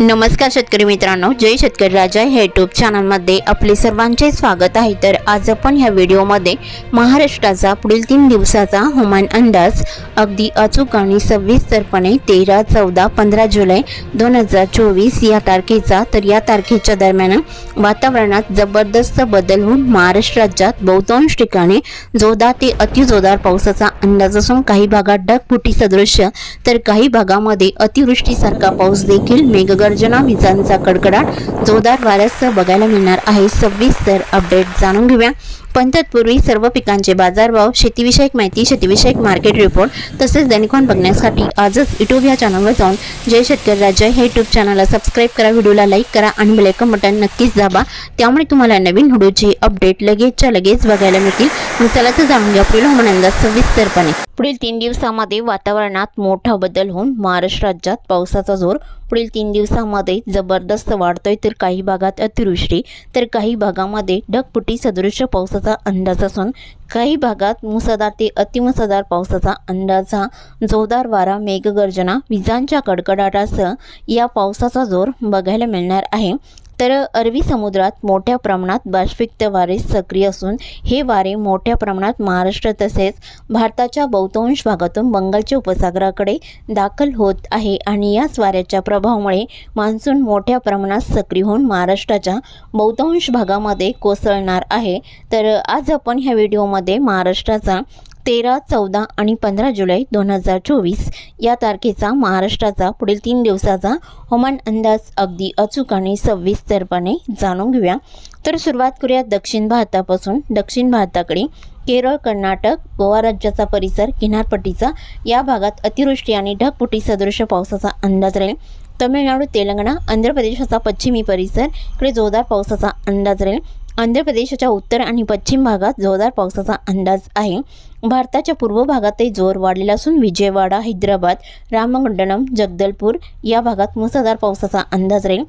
नमस्कार शेतकरी मित्रांनो जय शेतकरी राजा हे यूट्यूब चॅनलमध्ये आपले सर्वांचे स्वागत आहे. तर आज आपण ह्या व्हिडिओमध्ये महाराष्ट्राचा पुढील तीन दिवसाचा हवामान अंदाज अगदी अचूक आणि सविस्तरपणे तेरा चौदा पंधरा जुलै दोन हजार चोवीस या तारखेचा तर या तारखेच्या दरम्यान वातावरणात जबरदस्त बदल होऊन महाराष्ट्र राज्यात बहुतांश ठिकाणी जोरदार ते अतिजोरदार पावसाचा अंदाज असून काही भागात ढगफुटी सदृश्य तर काही भागामध्ये अतिवृष्टीसारखा पाऊस देखील गर्जना विजांचा कडकडाट जोरदार वाऱ्यासह बघायला मिळणार आहे. सविस्तर अपडेट जाणून घेऊया. पण तत्पूर्वी सर्व पिकांचे बाजारभाव शेतीविषयक माहिती शेतीविषयक मार्केट रिपोर्ट तसेच दैनिकॉन बघण्यासाठी आजच युट्यूब या चॅनलवर जाऊन जय शेतकरी राज्य हे युट्यूब चॅनलला सबस्क्राईब करा व्हिडिओला लाईक करा आणि बेलायकन बटन नक्कीच दाबा. त्यामुळे तुम्हाला नवीन व्हिडिओचे अपडेट लगेचच्या लगेच बघायला मिळतील. चला तर जाणून घ्या पुढील हवामान अंदाज सविस्तरपणे. पुढील तीन दिवसामध्ये वातावरणात मोठा बदल होऊन महाराष्ट्र राज्यात पावसाचा जोर. पुढील तीन दिवसामध्ये जबरदस्त वाढतोय तर काही भागात अतिवृष्टी तर काही भागामध्ये ढगपुटी सदृश्य पावसाचा अंदाज असून काही भागात मुसळधार ते अतिमुसळधार पावसाचा अंदाजा जोरदार वारा मेघगर्जना विजांच्या कडकडाटासह या पावसाचा जोर बघायला मिळणार आहे. तर अरबी समुद्रात मोठ्या प्रमाणात बाष्पिक्त वारे सक्रिय असून हे वारे मोठ्या प्रमाणात महाराष्ट्र तसेच भारताच्या बहुतांश भागातून बंगालच्या उपसागराकडे दाखल होत आहे आणि याच वाऱ्याच्या प्रभावामुळे मान्सून मोठ्या प्रमाणात सक्रिय होऊन महाराष्ट्राच्या बहुतांश भागामध्ये कोसळणार आहे. तर आज आपण ह्या व्हिडिओमध्ये महाराष्ट्राचा तेरा चौदा आणि पंधरा जुलै दोन हजार चोवीस या तारखेचा महाराष्ट्राचा पुढील तीन दिवसाचा हवामान अंदाज अगदी अचूक आणि सविस्तरपणे जाणून घेऊया. तर सुरुवात करूया दक्षिण भारतापासून. दक्षिण भारताकडे केरळ कर्नाटक गोवा राज्याचा परिसर किनारपट्टीचा. या भागात अतिवृष्टी आणि ढगपुटी सदृश पावसाचा अंदाज राहील. तमिळनाडू तेलंगणा आंध्र प्रदेशाचा पश्चिमी परिसर. इकडे जोरदार पावसाचा अंदाज राहील. आंध्र प्रदेशाच्या उत्तर आणि पश्चिम भागात जोरदार पावसाचा अंदाज आहे. भारताच्या पूर्व भागातही जोर वाढलेला असून विजयवाडा हैदराबाद रामगंडनम जगदलपूर या भागात मुसळधार पावसाचा अंदाज राहील.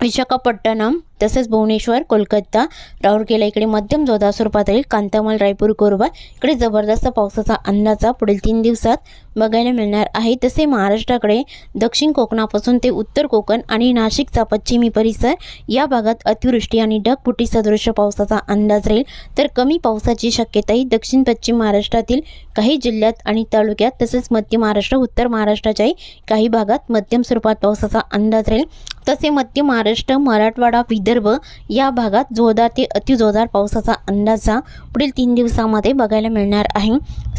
विशाखापट्टणम तसेच भुवनेश्वर कोलकाता राऊरकेला इकडे मध्यम जोरदार स्वरूपात राहील कांतामल रायपूर कोरबा. इकडे जबरदस्त पावसाचा अंदाजा पुढील तीन दिवसात बघायला मिळणार आहे. तसे महाराष्ट्राकडे दक्षिण कोकणापासून ते उत्तर कोकण आणि नाशिकचा पश्चिमी परिसर या भागात अतिवृष्टी आणि ढगफुटी सदृश पावसाचा अंदाज राहील. तर कमी पावसाची शक्यताही दक्षिण पश्चिम महाराष्ट्रातील काही जिल्ह्यात आणि तालुक्यात तसेच मध्य महाराष्ट्र उत्तर महाराष्ट्राच्याही काही भागात मध्यम स्वरूपात पावसाचा अंदाज राहील. तसे मध्य महाराष्ट्र मराठवाडा विदर्भ या भागात जोरदार ते अतिजोरदार पावसाचा अंदाजा पुढील तीन दिवसामध्ये बघायला मिळणार आहे.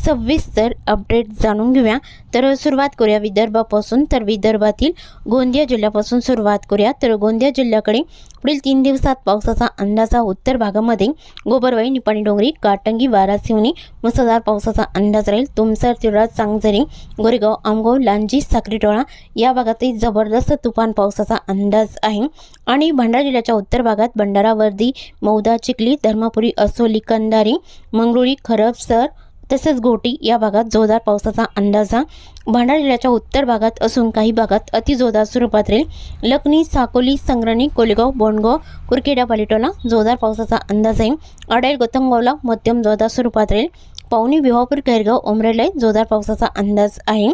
सविस्तर अपडेट जाणून घेऊया. तर सुरुवात करूया विदर्भापासून. तर विदर्भातील गोंदिया जिल्ह्यापासून सुरुवात करूया. तर गोंदिया जिल्ह्याकडे पुढील तीन दिवसात पावसाचा अंदाज हा उत्तर भागामध्ये गोबरवाई निपाणी डोंगरी काटंगी वारासिवनी मुसळधार पावसाचा अंदाज राहील. तुमसर तिळा चांगझरी गोरेगाव आमगाव लांजी साक्रीटोळा या भागातही जबरदस्त तुफान पावसाचा अंदाज आहे. आणि भंडारा जिल्ह्याच्या उत्तर भागात भंडारा वर्दी मौदा चिखली धर्मापुरी असोली कंदारी मंगरुळी खरबसर तसेच घोटी या भागात जोरदार पावसाचा अंदाजा भंडारा जिल्ह्याच्या उत्तर भागात असून काही भागात अतिजोरदार स्वरूपात राहील. लखनी साकोली संग्रणी कोलेगाव बोंडगाव कुरखेडा पालिटोला जोरदार पावसाचा अंदाज आहे. अडेल गोतंगावला मध्यम जोरदार स्वरूपात राहील. पावनी विवापूर कैरगाव उमरेला जोरदार पावसाचा अंदाज आहे.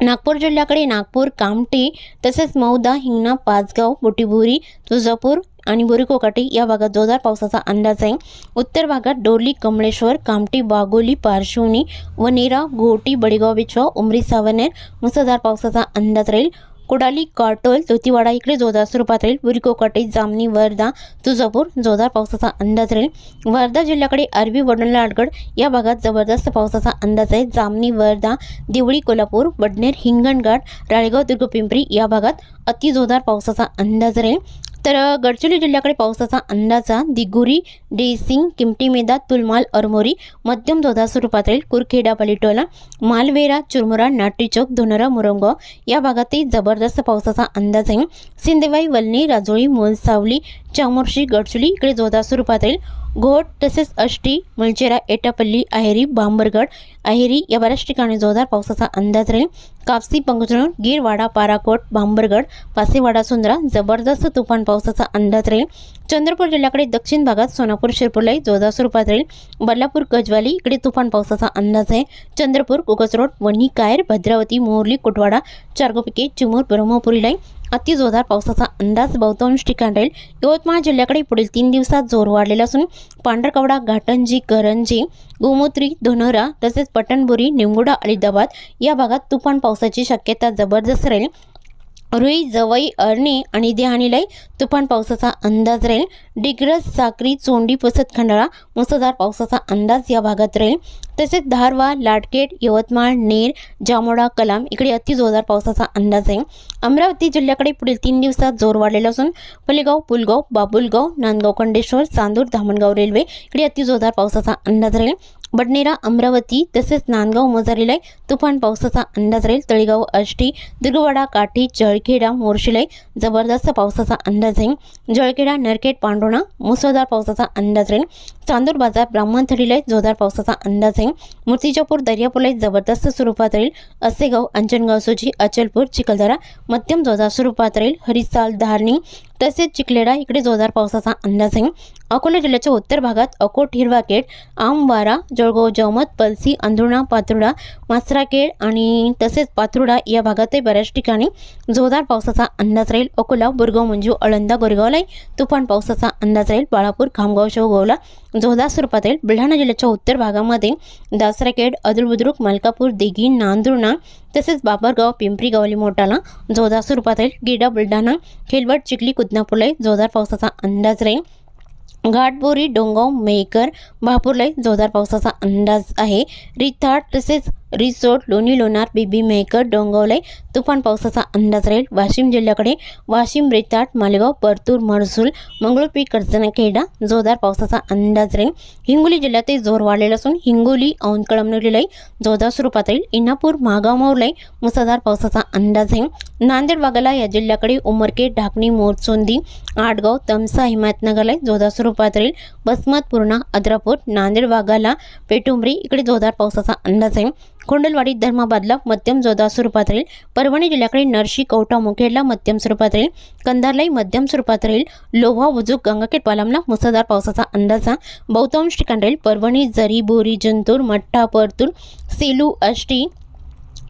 नागपूर जिल्ह्याकडे नागपूर कामठी तसेच मौदा हिंगणा पाचगाव बुटीबुरी तुळजापूर आणि बोरीकोकाटी या भागात जोरदार पावसाचा अंदाज आहे. उत्तर भागात डोरली कमळेश्वर कामटी बागोली पारशिवनी वनेरा घोटी बडेगाव बिछवा उमरी सावनेर मुसळधार पावसाचा अंदाज राहील. कुडाली काटोल तुतीवाडा इकडे जोरदार स्वरूपात राहील. बुरिकोकाटे जामनी वर्धा तुळजापूर जोरदार पावसाचा अंदाज राहील. वर्धा जिल्ह्याकडे अरबी वडनलाडगड या भागात जबरदस्त पावसाचा अंदाज आहे. जामनी वर्धा दिवळी कोल्हापूर वडनेर हिंगणघाट राळेगाव दुर्गपिंपरी या भागात अतिजोरदार पावसाचा अंदाज राहील. तर गडचिरोली जिल्ह्याकडे पावसाचा अंदाजा दिगुरी डेसिंग किमटी मेदा तुलमाल अरमोरी मध्यम जोरदार स्वरूपात राहील. कुरखेडा पलिटोला मालवेरा चुरमुरा नाटीचौक धोनरा मुरंगाव या भागातही जबरदस्त पावसाचा अंदाज आहे. सिंदेवाई वलनी राजोळी मोलसावली चामोर्शी गडचिरोली इकडे जोधा स्वरूपात राहील. घोट तसेच अष्टी मुलचेरा एटापल्ली अहेरी बांबरगड अहेरी या बऱ्याच ठिकाणी जोरदार पावसाचा अंदाज राहील. कापसी पंगजण गिरवाडा पाराकोट बांबरगड पासेवाडा सुंदरा जबरदस्त तुफान पावसाचा अंदाज राहील. चंद्रपूर जिल्ह्याकडे दक्षिण भागात सोनापूर शिरपूरलाही जोरदार स्वरूपात राहील. बल्लापूर गजवाली इकडे तुफान पावसाचा अंदाज आहे. चंद्रपूर कोकसरोड वणी कायर भद्रावती मोरली कुटवाडा चारगोपिके चिमूर ब्रह्मपुरीलाही अति जोरदार पावसाचा अंदाज बहुतांश ठिकाण राहील. यवतमाळ जिल्ह्याकडे पुढील तीन दिवसात जोर वाढलेला असून पांढरकवडा घाटंजी करंजी गोमोत्री धोनोरा तसेच पटणबुरी निमगुडा अलिदाबाद या भागात तुफान पावसाची शक्यता जबरदस्त राहील. रुई जवई अरणी आणि देहाणीलाई तुफान पावसाचा अंदाज राहील. डिग्रज साक्री चोंडी पुसत खंडाळा मुसळधार पावसाचा अंदाज या भागात राहील. तसेच धारवा लाडकेट यवतमाळ नेर जामोडा कलाम इकडे अति जोरदार पावसाचा अंदाज आहे. अमरावती जिल्ह्याकडे पुढील तीन दिवसात जोर वाढलेला असून पलेगाव पुलगाव बाबुलगाव नांदगाव खंडेश्वर चांदूर धामणगाव रेल्वे इकडे अति जोरदार पावसाचा अंदाज राहील. बडनेरा अमरावती तसेच नांदगाव मोजारीलाई तुफान पावसाचा अंदाज राहील. तळेगाव आष्टी दुर्गवाडा काठी जळखेडा मोर्शिलाई जबरदस्त पावसाचा अंदाज आहे. जळखेडा नरखेड पांडोणा मुसळधार पावसाचा अंदाज राहील. चांदूर बाजार ब्राह्मणथडीला जोरदार पावसाचा अंदाज आहे. मूर्तिजापूर दर्यापूरला जबरदस्त स्वरूपात राहील असेगाव अंजनगाव सोजी अचलपूर चिखलदरा मध्यम जोरदार स्वरूपात राहील हरिसाल धारणी तसेच चिखलेडा इकडे जोरदार पावसाचा अंदाज आहे. अकोला जिल्ह्याच्या उत्तर भागात अकोट हिरवाकेड आमवारा जळगाव जवमत पलसी अंधुणा पात्रुडा मासराकेड आणि तसेच पात्रुडा या भागातही बऱ्याच ठिकाणी जोरदार पावसाचा अंदाज राहील. अकोला बुरगाव मंजू अळंदा गोरेगावलाही तुफान पावसाचा अंदाज राहील. बाळापूर खामगाव शेवगावला जोरदार स्वरूपात राहील. बुलढाणा जिल्ह्याच्या उत्तर भागामध्ये दासराकेड अदुलबुद्रुक मलकापूर दिघी नांदुर्णा तसेच बाबरगाव पिंपरी गावली मोटाला जोरदार स्वरूपात राहील. गिडा बुलढाणा खेलवट चिखली कुदनापूरलाही जोरदार पावसाचा अंदाज राहील. घाटबोरी डोंगाव मेकर भापूरलाई जोरदार पावसाचा अंदाज आहे. रिथाड तसेच रिसोर्ट लोणी लोणार बीबी मेहकर डोंगवले तुफान पावसाचा अंदाज राहील वाशिम जिल्ह्याकडे वाशिम रेताट मालेगाव परतूर महसूल मंगळूरपी कर्जनखेडा जोरदार पावसाचा अंदाज राहील हिंगोली जिल्ह्यातही जोर वाढलेला असून हिंगोली औंध कळमनुरीलाही जोरदार स्वरूपात राहील. इनापूर महागावमोरलाई मुसळधार पावसाचा अंदाज आहे. नांदेड वाघाला या जिल्ह्याकडे उमरखेड ढाकणी मोरचोंदी आडगाव तमसा हिमायतनगरलाई जोरदार स्वरूपात राहील. बसमत पूर्णा अद्रापूर नांदेड वाघाला पेटुंबरी इकडे जोरदार पावसाचा अंदाज आहे. खोंडलवाडी धर्माबादला मध्यम जोरदार स्वरूपात राहील. परभणी जिल्ह्याकडे नरशी कवटा मुखेडला मध्यम स्वरूपात राहील. कंधारलाही मध्यम स्वरूपात राहील. लोहा बुजुक गंगाखेड पालमला मुसळधार पावसाचा अंदाजा बहुतांश ठिकाण राहील. परभणी जरी बोरी जंतूर मठ्ठा परतूर सेलू आष्टी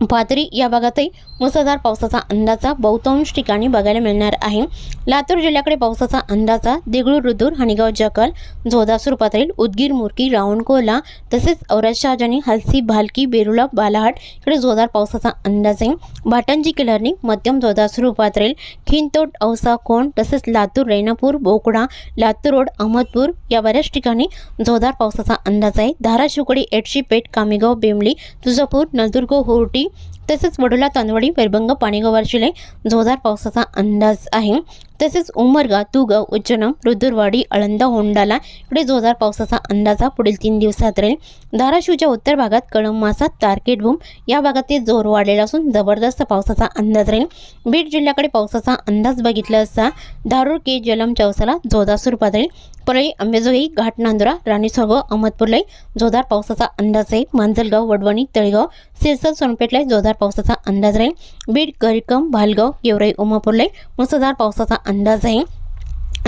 पाथरी या भागातही मुसळधार पावसाचा अंदाजा बहुतांश ठिकाणी बघायला मिळणार आहे. लातूर जिल्ह्याकडे पावसाचा अंदाजा देगळूर रुदूर हनिगाव जकल जोधासूर पातळील उदगीर मुरकी रावणकोला तसेच औरत शहाजानी हलसी भालकी बेरुला बालाहाट इकडे जोरदार पावसाचा अंदाज आहे. भाटंजी किल्लरनी मध्यम जोधासूर स्वरूपात राहील खिंतोट औसा कोण तसेच लातूर रेणापूर बोकडा लातूर रोड अहमदपूर या बऱ्याच ठिकाणी जोरदार पावसाचा अंदाज आहे. धाराशिवकडे एडशी पेठ कामेगाव बेमली तुळजापूर नलदुर्ग होर्टी तसेच वडोला तांदवाडी पैरभंग पाणीगाव वारशिले जोरदार पावसाचा अंदाज आहे. तसेच उमरगा तुगाव उज्जनम रुद्रवाडी आळंदा होंडाला इकडे जोरदार पावसाचा अंदाज हा पुढील तीन दिवसात राहील. धाराशिवच्या उत्तर भागात कळम मासात तारकेट भूम या भागात ते जोर वाढलेला असून जबरदस्त पावसाचा अंदाज राहील. बीड जिल्ह्याकडे पावसाचा अंदाज बघितला असता धारूर के. जलम चौसाला जोरदार स्वरूपात राहील. परळी अंबेजोगाई घाट नांदुरा राणी सोरगाव अहमदपूरलाई जोरदार पावसाचा अंदाज आहे मांजलगाव वडवणी तळेगाव सिरसर सोनपेठलाही जोरदार पावसाचा अंदाज राहील. बीड गरिकम भालगाव गेवराई उमापूरलाही मुसळधार पावसाचा अंदाज आहे.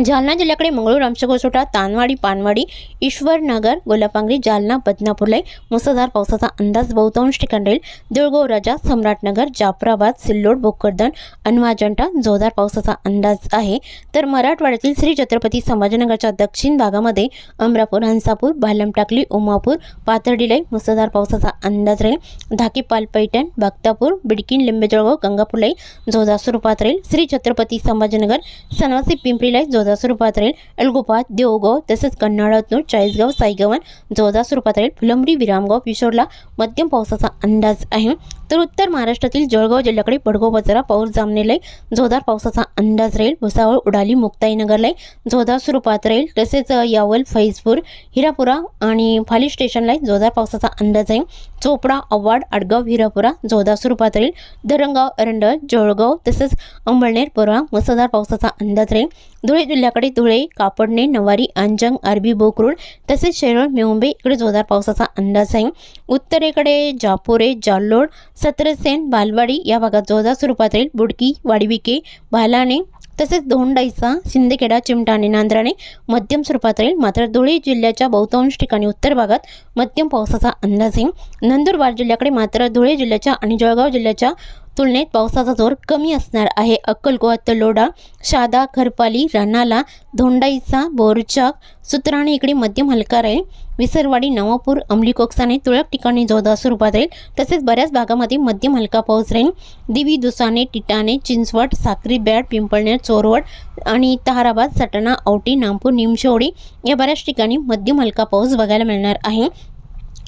जालना जिल्ह्याकडे मंगळूर आमच्यागोसोटा तानवाडी पानवाडी ईश्वरनगर गोलापांगरी जालना बदनापूरलाई मुसळधार पावसाचा अंदाज बहुतांश ठिकाण राहील. देऊळगाव राजा सम्राटनगर जाफराबाद सिल्लोड भोकरदन अनवाजंटा जोरदार पावसाचा अंदाज आहे. तर मराठवाड्यातील श्री छत्रपती संभाजीनगरच्या दक्षिण भागामध्ये अमरापूर हंसापूर भालमटाकली उमापूर पाथर्डीलाई मुसळधार पावसाचा अंदाज राहील. धाकी पैठण भक्तापूर बिडकीन लिंबेजळगाव गंगापूरलाई जोरदार स्वरूपात राहील. श्री छत्रपती संभाजीनगर सनवासी पिंपरीलाई जोरदार स्वरूपात राहील अलगोपात देवगाव तसेच कन्नाळातूर चाळीसगाव साईगवन जोरदार स्वरूपात राहील फुलंबरी विरामगाव पिशोरला मध्यम पावसाचा अंदाज आहे. तर उत्तर महाराष्ट्रातील जळगाव जिल्ह्याकडे पडगाव बाजारा पाऊस जामनेलाय जोरदार पावसाचा अंदाज राहील. भुसावळ उडाली मुक्ताईनगरलाई जोरदार स्वरूपात राहील तसेच यावल फैजपूर हिरापुरा आणि फाली स्टेशनलाही जोरदार पावसाचा अंदाज आहे. चोपडा अव्वाड आडगाव हिरापुरा जोरदार स्वरूपात राहील धरणगाव एरंडळ जळगाव तसेच अंबळनेर पोरा मुसळधार पावसाचा अंदाज राहील. धुळे जिल्ह्याकडे धुळे कापडणे नवारी अंजंग अरबी बोकरूड तसेच शेरोळ मुंबई इकडे जोरदार पावसाचा अंदाज आहे. उत्तरेकडे जापोरे जाल्लोड सत्रसेन बालवाडी या भागात जोरदार स्वरूपात राहील. बुडकी वाडविके भालाणे तसेच धोंडाईचा सिंदखेडा चिमटाणे नांद्राणे मध्यम स्वरूपात राहील. मात्र धुळे जिल्ह्याच्या बहुतांश ठिकाणी उत्तर भागात मध्यम पावसाचा अंदाज आहे. नंदुरबार जिल्ह्याकडे मात्र धुळे जिल्ह्याच्या आणि जळगाव जिल्ह्याच्या तुलनेत पावसाचा जोर कमी असणार आहे. अक्कलकोट तलोडा शादा खरपाली रानाला धोंडाईचा बोरचाक सुत्राणे इकडे मध्यम हलका राहील. विसरवाडी नवापूर अंमली कोकसाने तुरळक ठिकाणी जोरदार स्वरूपात राहील. तसेच बऱ्याच भागामध्ये मध्यम हलका पाऊस राहील. दिवी दुसाने टिटाणे चिंचवड साक्री बॅड पिंपळनेर चोरवड आणि तहाराबाद सटाणा औटी नामपूर निमशेवडी या बऱ्याच ठिकाणी मध्यम हलका पाऊस बघायला मिळणार आहे.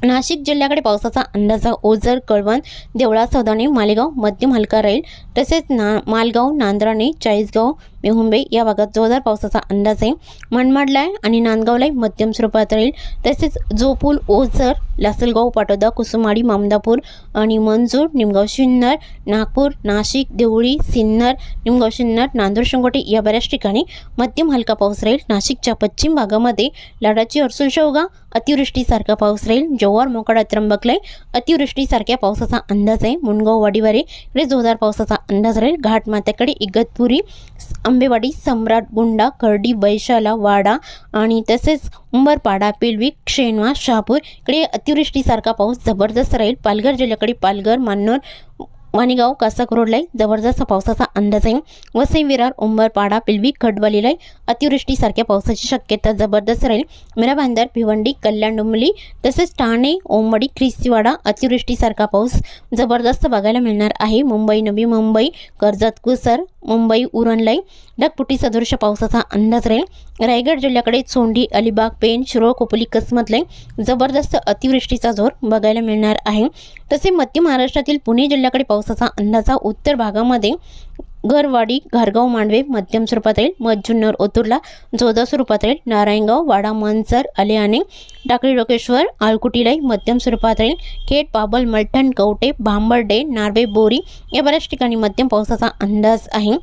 नाशिक जिल्ह्याकडे पावसाचा अंदाजा ओझर कळवण देवळा सौदाणे मालेगाव मध्यम हलका राहील. तसेच ना मालगाव नांद्राणे चाळीसगाव मेहुंबे या भागात जोरदार पावसाचा अंदाज आहे. मनमाडला आणि नांदगावलाही मध्यम स्वरूपात राहील. तसेच जोपूल ओझर लासलगाव पाटोदा कुसुमाडी मामदापूर आणि मंजूर निमगाव शिन्नर नागपूर नाशिक देवळी सिन्नर निमगाव शिन्नर नांदूर शिंगोटे या बऱ्याच ठिकाणी मध्यम हलका पाऊस राहील. नाशिकच्या पश्चिम भागामध्ये लाडाची अर्सुल शेवगा अतिवृष्टीसारखा पाऊस राहील. जव्हार मोकाडा त्र्यंबकलाई अतिवृष्टीसारख्या पावसाचा अंदाज आहे. मुनगाव वाडीवारे इकडे जोरदार पावसाचा अंदाज राहील. घाटमात्याकडे इगतपुरी आंबेवाडी सम्राट गुंडा खर्डी बैशाला वाडा आणि तसेच उंबरपाडा पिलवी शेणवा शहापूर इकडे अतिवृष्टीसारखा पाऊस जबरदस्त राहील. पालघर जिल्ह्याकडे पालघर मान्नोर वाणीगाव कासाक रोडलाही जबरदस्त पावसाचा अंदाज आहे. वसई विरार उंबरपाडा पिलवी खडवालीलाही अतिवृष्टीसारख्या पावसाची शक्यता जबरदस्त राहील. मिरा भांदर भिवंडी कल्याण डुंबली तसेच ठाणे ओंबडी ख्रिस्तीवाडा अतिवृष्टीसारखा पाऊस जबरदस्त बघायला मिळणार आहे. मुंबई नवी मुंबई कर्जत कुसर मुंबई उरणलाई ढगपुटी सदृश पावसाचा अंदाज राहील. रायगड जिल्ह्याकडे चोंडी अलिबाग पेन शिरोळ कोपली कसमतलाई जबरदस्त अतिवृष्टीचा जोर बघायला मिळणार आहे. तसे मध्य महाराष्ट्रातील पुणे जिल्ह्याकडे पावसाचा अंदाजा उत्तर भागामध्ये घरवाडी घारगाव मांडवे मध्यम स्वरूपात राहील मज्जुन्नर ओतूरला जोधा स्वरूपात येईल नारायणगाव वाडा मनसर अलियाने टाकळी डोकेश्वर आलकुटीलाई मध्यम स्वरूपात राहील खेड बाबल मलठण कवटे भांबर्डे नार्वे बोरी या बऱ्याच ठिकाणी मध्यम पावसाचा अंदाज आहे.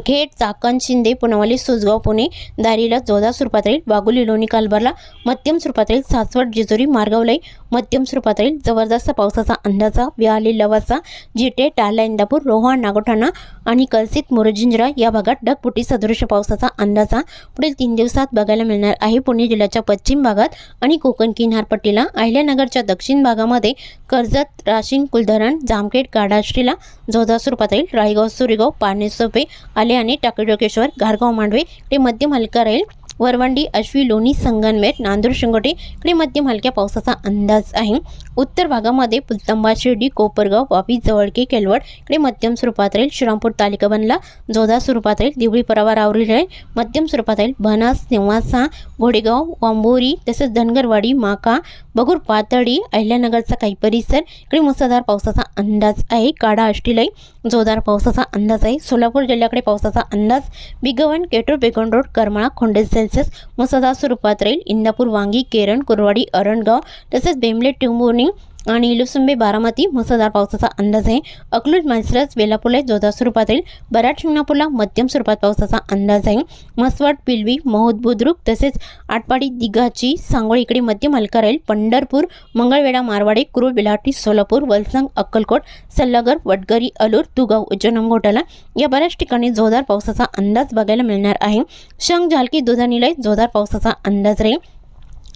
खेड चाकण शिंदे पुनवली सुजगाव पुणे दारीला जोधा स्वरूपात राहील वाघोली लोणी कालबरला मध्यम स्वरूपात राहील सासवड जेजुरी मार्गावलाई मध्यम स्वरूपात राहील जबरदस्त पावसाचा अंदाजा व्याली लवासा जिटे टाला इंदापूर रोहा नागोठाणा आणि कलसित मोरजिंजरा या भागात ढगपुटी सदृश पावसाचा अंदाजा. पुढील तीन दिवसात बघायला मिळणार आहे पुणे जिल्ह्याच्या पश्चिम भागात आणि कोकण किनारपट्टीला. अहिल्यानगरच्या दक्षिण भागामध्ये कर्जत राशीन कुलधरण जामखेड काडाश्रीला जोधा स्वरूपात राहील रायगाव सुरेगाव पानेसोपे आले आणि टाकळीडोकेश्वर घारगाव मांडवे ते मध्यम हलका राहील. वरवंडी अश्वी लोणी संगनमेर नांदूर शिंगोटे इकडे मध्यम हलक्या पावसाचा अंदाज आहे. उत्तर भागामध्ये पुलतंबा शिर्डी कोपरगाव वापी जवळके केलवड इकडे मध्यम स्वरूपात राहील. श्रीरामपूर तालिका बनला. जोरदार स्वरूपात राहील. दिवळी परावा रावरी राहील. मध्यम स्वरूपात राहील. बनास नेवासा घोडेगाव वांबोरी तसेच धनगरवाडी माका बगूर पातळी अहिल्यानगरचा काही परिसर. इकडे मुसळधार पावसाचा अंदाज आहे. काडा अष्टीलाई जोरदार पावसाचा अंदाज आहे. सोलापूर जिल्ह्याकडे पावसाचा अंदाज. बिगवन केटूर बेगोन रोड करमाळा खोंडेसर सेल्सिअस मुसळधार स्वरूपात राहील. इंदापूर वांगी केरण कुरवाडी अरणगाव तसेच बेमले टिंबोर्णी आणि लुसुंबे बारामती मुसळधार पावसाचा अंदाज आहे. अकलूज मालसरस वेलापूरला जोरदार स्वरूपात येईल बराड शिंगणापूरला मध्यम स्वरूपात पावसाचा अंदाज आहे. मसवड पिलवी महोद बुद्रुक तसेच आटपाडी दिघाची सांगोळी इकडे मध्यम हलका राहील. पंढरपूर मंगळवेढा मारवाडे कुरुळ बिलाटी सोलापूर वलसंग अक्कलकोट सल्लागर वडगरी अलूर तुगाव उज्जैन घोटाला या बऱ्याच ठिकाणी जोरदार पावसाचा अंदाज बघायला मिळणार आहे. शंख झालकी दुधानिलय जोरदार पावसाचा अंदाज राहील.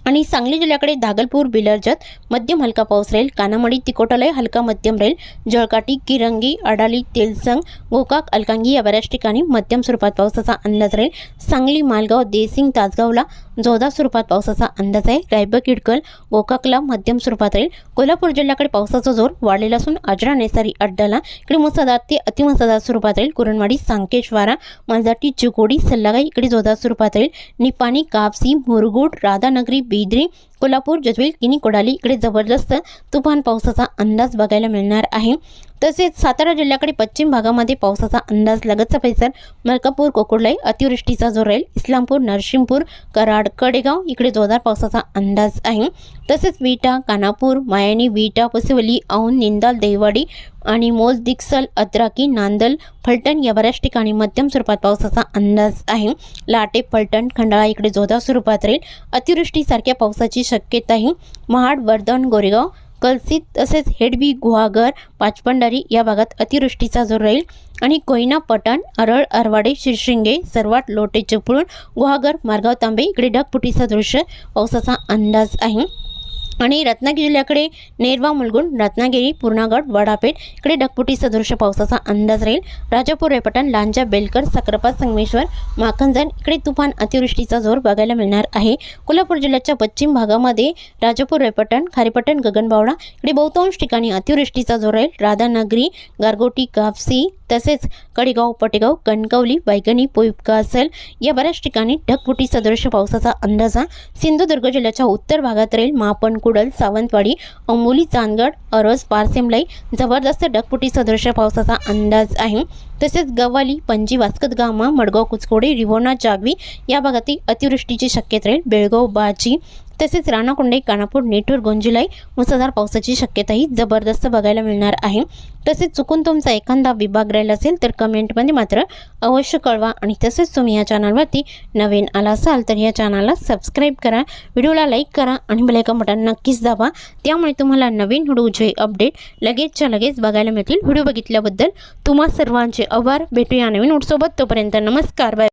आणि सांगली जिल्ह्याकडे दागलपूर बिलर्जत मध्यम हलका पाऊस राहील. कानामडी तिकोटालय हलका मध्यम राहील. जळकाटी किरंगी अडाली तेलसंग गोकाक अलकांगी या बऱ्याच ठिकाणी मध्यम स्वरूपात पावसाचा अंदाज राहील. सांगली मालगाव देसिंग तासगावला जोरदार स्वरूपात पावसाचा अंदाज आहे. रायबक इडकल गोकाकला मध्यम स्वरूपात राहील. कोल्हापूर जिल्ह्याकडे पावसाचा जोर वाढलेला असून अजरा नेसारी अड्डाला इकडे मुसळधार ते अतिमुसळधार स्वरूपात राहील. कुरणवाडी सांकेश्वारा मालजाटी चिकोडी सल्लागाई इकडे जोरदार स्वरूपात राहील. निपाणी कापसी मुरगुड राधानगरी बिद्री कोल्हापूर जजवीर किनी कोडाली इकडे जबरदस्त तुफान पावसाचा अंदाज बघायला मिळणार आहे. तसेच सातारा जिल्ह्याकडे पश्चिम भागामध्ये पावसाचा अंदाज लगतचा परिसर मलकापूर कोकुडलाई अतिवृष्टीचा जोर राहील इस्लामपूर नरसिंहपूर कराड कडेगाव इकडे जोरदार पावसाचा अंदाज आहे. तसेच विटा कानापूर मायानी विटा पसिवली औन निंदाल देवाडी आणि मोज दिक्सल अद्राकी नांदल फलटण या बऱ्याच ठिकाणी मध्यम स्वरूपात पावसाचा अंदाज आहे. लाटे फलटण खंडाळा इकडे जोरदार स्वरूपात राहील. अतिवृष्टीसारख्या पावसाची शक्यताही महाड वर्धन गोरेगाव कलसी तसेच हेडबी गुहागर पाचपंडारी या भागात अतिवृष्टीचा जोर राहील. आणि कोयना पटण अरळ अरवाडे शिरशिंगे सर्वात लोटे चिपळूण गुहागर मारगाव तांबे इकडे ढगफुटीचा दृश्य पावसाचा अंदाज आहे. आणि रत्नागिरी जिल्ह्याकडे नेरवा मुलगुण रत्नागिरी पूर्णागड वडापेठ इकडे ढगफुटी सदृश पावसाचा अंदाज राहील. राजापूर रेपटण लांजा बेलकर सक्रपात संगमेश्वर माखंजन इकडे तुफान अतिवृष्टीचा जोर बघायला मिळणार आहे. कोल्हापूर जिल्ह्याच्या पश्चिम भागामध्ये राजापूर रेपटण खारीपटण गगनबावडा इकडे बहुतांश ठिकाणी अतिवृष्टीचा जोर राहील. राधानगरी गारगोटी कापसी तसेच कडेगाव पटेगाव कणकवली बैगणी पोईपका असेल या बऱ्याच ठिकाणी ढगफुटी सदृश पावसाचा अंदाजा सिंधुदुर्ग जिल्ह्याच्या उत्तर भागात राहील. मापण कुडल सावंतवाडी अमोली चांदगड अरस पारसेमलाई जबरदस्त ढगफुटी सदृश पावसाचा अंदाज आहे. तसेच गव्हाली पणजी वास्कतगामा मडगाव कुचकोडे रिवोणा जागवी या भागातील अतिवृष्टीची शक्यता राहील बेळगाव बाजी तसेच राणाकुंडे कानापूर नेटूर गोंजिलाई मुसळधार पावसाची शक्यताही जबरदस्त बघायला मिळणार आहे. तसेच चुकून तुमचा एखादा विभाग राहिला असेल तर कमेंटमध्ये मात्र अवश्य कळवा आणि तसेच तुम्ही या चॅनलवरती नवीन आला असाल तर या चॅनलला सबस्क्राईब करा व्हिडिओला लाईक करा आणि बेलायकन बटन नक्कीच दाबा. त्यामुळे तुम्हाला नवीन व्हिडिओचे अपडेट लगेचच्या लगेच बघायला मिळतील. व्हिडिओ बघितल्याबद्दल तुम्हा सर्वांचे आभार. भेटूया नवीन उठसोबत तोपर्यंत नमस्कार. बाय